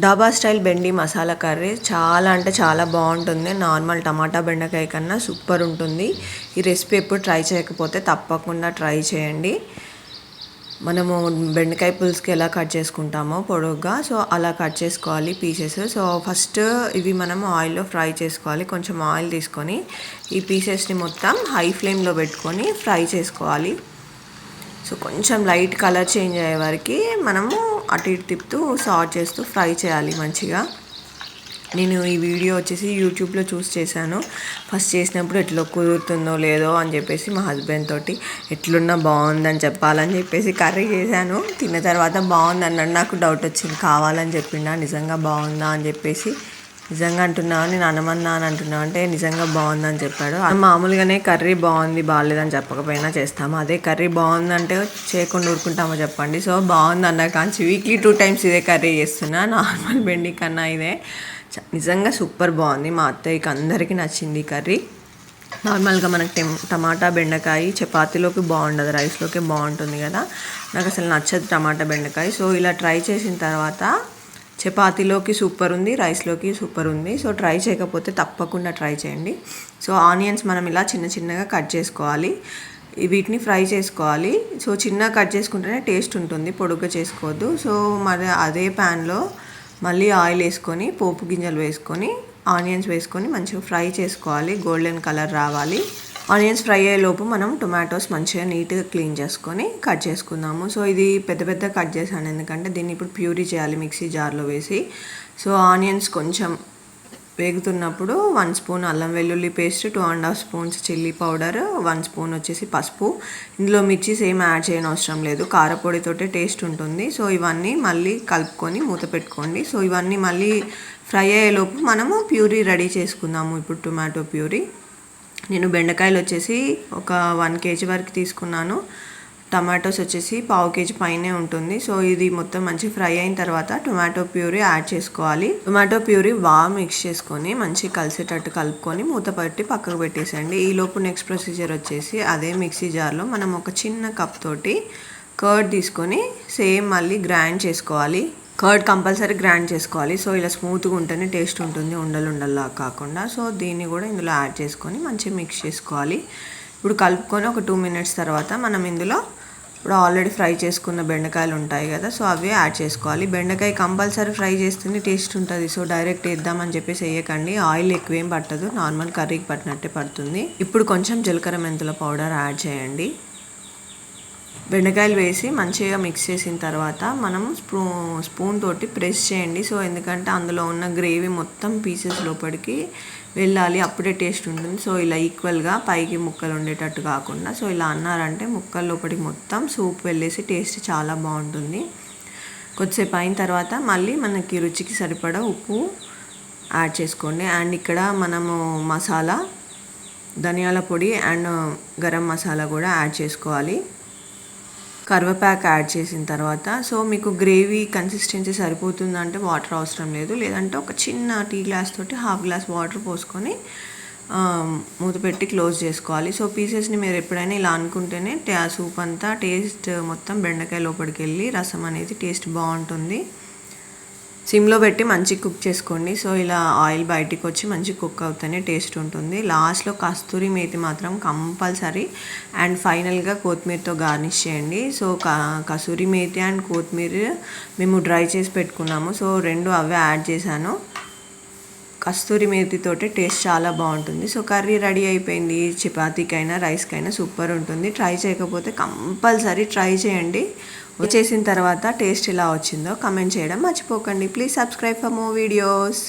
డాబా style బెండి masala curry చాలా అంటే చాలా బాగుంటుంది. నార్మల్ టమాటా బెండకాయ కన్నా సూపర్ ఉంటుంది. ఈ రెసిపీ ఎప్పుడు ట్రై చేయకపోతే తప్పకుండా ట్రై చేయండి. మనము బెండకాయ పులుసుకి ఎలా కట్ చేసుకుంటామో పొడుగ్గా సో అలా కట్ చేసుకోవాలి పీసెస్ సో ఫస్ట్ ఇవి మనం ఆయిల్లో ఫ్రై చేసుకోవాలి. కొంచెం ఆయిల్ తీసుకొని ఈ పీసెస్ని మొత్తం హై ఫ్లేమ్లో పెట్టుకొని ఫ్రై చేసుకోవాలి. సో కొంచెం లైట్ కలర్ చేంజ్ అయ్యే వరకు మనము అటు ఇటు తిప్పుతూ సాట్ చేస్తూ ఫ్రై చేయాలి మంచిగా. నేను ఈ వీడియో వచ్చేసి యూట్యూబ్లో చూసి చేశాను. ఫస్ట్ చేసినప్పుడు ఎట్లా కుదురుతుందో లేదో అని చెప్పేసి మా హస్బెండ్ తోటి ఎట్లున్నా బాగుందని చెప్పాలని చెప్పేసి కర్రీ చేశాను. తిన్న తర్వాత బాగుంది అన్నాడు నాకు డౌట్ వచ్చింది కావాలని చెప్పిండా నిజంగా బాగుందా అని చెప్పేసి నిజంగా అంటున్నావు? నేను అనమన్నా అని అంటున్నావు? అంటే నిజంగా బాగుందని చెప్పాడు. మామూలుగానే కర్రీ బాగుంది బాగాలేదని చెప్పకపోయినా చేస్తాము. అదే కర్రీ బాగుందంటే చేయకుండా ఊరుకుంటామో చెప్పండి. సో బాగుంది అన్న కానీ వీక్లీ టూ టైమ్స్ ఇదే కర్రీ చేస్తున్నా. నార్మల్ బెండి కన్నా ఇదే. నిజంగా సూపర్ బాగుంది. మా అత్తయ్యకి అందరికీ నచ్చింది కర్రీ. నార్మల్గా మనకి టెమ్ టమాటా బెండకాయ చపాతీలోకి బాగుండదు రైస్లోకి బాగుంటుంది కదా. నాకు అసలు నచ్చదు టమాటా బెండకాయ. సో ఇలా ట్రై చేసిన తర్వాత చపాతీలోకి సూపర్ ఉంది రైస్లోకి సూపర్ ఉంది. సో ట్రై చేయకపోతే తప్పకుండా ట్రై చేయండి. సో ఆనియన్స్ మనం ఇలా చిన్న చిన్నగా కట్ చేసుకోవాలి. వీటిని ఫ్రై చేసుకోవాలి. సో చిన్నగా కట్ చేసుకుంటేనే టేస్ట్ ఉంటుంది పొడుగ్గా చేసుకోవద్దు. సో మరి అదే ప్యాన్లో మళ్ళీ ఆయిల్ వేసుకొని పోపు గింజలు వేసుకొని ఆనియన్స్ వేసుకొని మంచిగా ఫ్రై చేసుకోవాలి. గోల్డెన్ కలర్ రావాలి. ఆనియన్స్ ఫ్రై అయ్యేలోపు మనం టొమాటోస్ మంచిగా నీట్గా క్లీన్ చేసుకొని కట్ చేసుకుందాము. సో ఇది పెద్ద పెద్ద కట్ చేశాను ఎందుకంటే దీన్ని ఇప్పుడు ప్యూరీ చేయాలి మిక్సీ జార్లో వేసి. సో ఆనియన్స్ కొంచెం వేగుతున్నప్పుడు వన్ స్పూన్ అల్లం వెల్లుల్లి paste two and half spoons chilli powder one spoon వచ్చేసి పసుపు. ఇందులో మిర్చి సేమ్ యాడ్ చేయని అవసరం లేదు. కారపొడితోటే టేస్ట్ ఉంటుంది. సో ఇవన్నీ మళ్ళీ కలుపుకొని మూత పెట్టుకోండి. సో ఇవన్నీ మళ్ళీ ఫ్రై అయ్యేలోపు మనము ప్యూరీ రెడీ చేసుకుందాము. ఇప్పుడు టొమాటో ప్యూరీ. నేను బెండకాయలు వచ్చేసి ఒక వన్ కేజీ వరకు తీసుకున్నాను. టమాటోస్ వచ్చేసి పావు కేజీ పైనే ఉంటుంది. సో ఇది మొత్తం మంచి ఫ్రై అయిన తర్వాత టొమాటో ప్యూరీ యాడ్ చేసుకోవాలి. టొమాటో ప్యూరీ బాగా మిక్స్ చేసుకొని మంచి కలిసేటట్టు కలుపుకొని మూత పట్టి పక్కకు పెట్టేసేయండి. ఈ లోపు నెక్స్ట్ ప్రొసీజర్ వచ్చేసి అదే మిక్సీ జార్లో మనం ఒక చిన్న కప్ తోటి కర్డ్ తీసుకొని సేమ్ మళ్ళీ గ్రైండ్ చేసుకోవాలి. కర్డ్ కంపల్సరీ గ్రైండ్ చేసుకోవాలి. సో ఇలా స్మూత్గా ఉంటేనే టేస్ట్ ఉంటుంది. ఉండలు ఉండల్లా కాకుండా. సో దీన్ని కూడా ఇందులో యాడ్ చేసుకొని మంచిగా మిక్స్ చేసుకోవాలి. ఇప్పుడు కలుపుకొని ఒక టూ మినిట్స్ తర్వాత మనం ఇందులో ఇప్పుడు ఆల్రెడీ ఫ్రై చేసుకున్న బెండకాయలు ఉంటాయి కదా సో అవి యాడ్ చేసుకోవాలి. బెండకాయ కంపల్సరీ ఫ్రై చేస్తేనే టేస్ట్ ఉంటుంది. సో డైరెక్ట్ వేద్దామని చెప్పేసి వేయకండి. ఆయిల్ ఎక్కువేం పట్టదు. నార్మల్ కర్రీకి పట్టినట్టే పడుతుంది. ఇప్పుడు కొంచెం జీలకర్ర మెంతుల పౌడర్ యాడ్ చేయండి. బెండకాయలు వేసి మంచిగా మిక్స్ చేసిన తర్వాత మనం స్పూ స్పూన్ తోటి ప్రెస్ చేయండి. సో ఎందుకంటే అందులో ఉన్న గ్రేవీ మొత్తం పీసెస్ లోపలికి వెళ్ళాలి. అప్పుడే టేస్ట్ ఉంటుంది. సో ఇలా ఈక్వల్గా పైకి ముక్కలు ఉండేటట్టు కాకుండా సో ఇలా అన్నారంటే ముక్కల లోపలికి మొత్తం సూప్ వెళ్ళేసి టేస్ట్ చాలా బాగుంటుంది. కొద్దిసేపు అయిన తర్వాత మళ్ళీ మనకి రుచికి సరిపడా ఉప్పు యాడ్ చేసుకోండి. అండ్ ఇక్కడ మనము మసాలా ధనియాల పొడి అండ్ గరం మసాలా కూడా యాడ్ చేసుకోవాలి. కరివేపాకు యాడ్ చేసిన తర్వాత సో మీకు గ్రేవీ కన్సిస్టెన్సీ సరిపోతుందంటే వాటర్ అవసరం లేదు. లేదంటే ఒక చిన్న టీ గ్లాస్ తోటి హాఫ్ గ్లాస్ వాటర్ పోసుకొని మూత పెట్టి క్లోజ్ చేసుకోవాలి. సో పీసెస్ని మీరు ఎప్పుడైనా ఇలా అనుకుంటేనే సూప్ అంతా టేస్ట్ మొత్తం బెండకాయ లోపలికి వెళ్ళి రసం అనేది టేస్ట్ బాగుంటుంది. సిమ్లో పెట్టి మంచి కుక్ చేసుకోండి. సో ఇలా ఆయిల్ బయటికి వచ్చి మంచి కుక్ అవుతేనే టేస్ట్ ఉంటుంది. లాస్ట్లో కస్తూరి మేతి మాత్రం కంపల్సరీ అండ్ ఫైనల్గా కొత్తిమీరతో గార్నిష్ చేయండి. సో కసూరి మేతి అండ్ కొత్తిమీర మేము డ్రై చేసి పెట్టుకున్నాము. సో రెండు అవే యాడ్ చేశాను. కస్తూరి మేతితోటి టేస్ట్ చాలా బాగుంటుంది. సో కర్రీ రెడీ అయిపోయింది. చపాతీకైనా రైస్కైనా సూపర్ ఉంటుంది. ట్రై చేయకపోతే కంపల్సరీ ట్రై చేయండి. చేసిన తర్వాత టేస్ట్ ఎలా వచ్చిందో కమెంట్ చేయడం మర్చిపోకండి. Please subscribe for more videos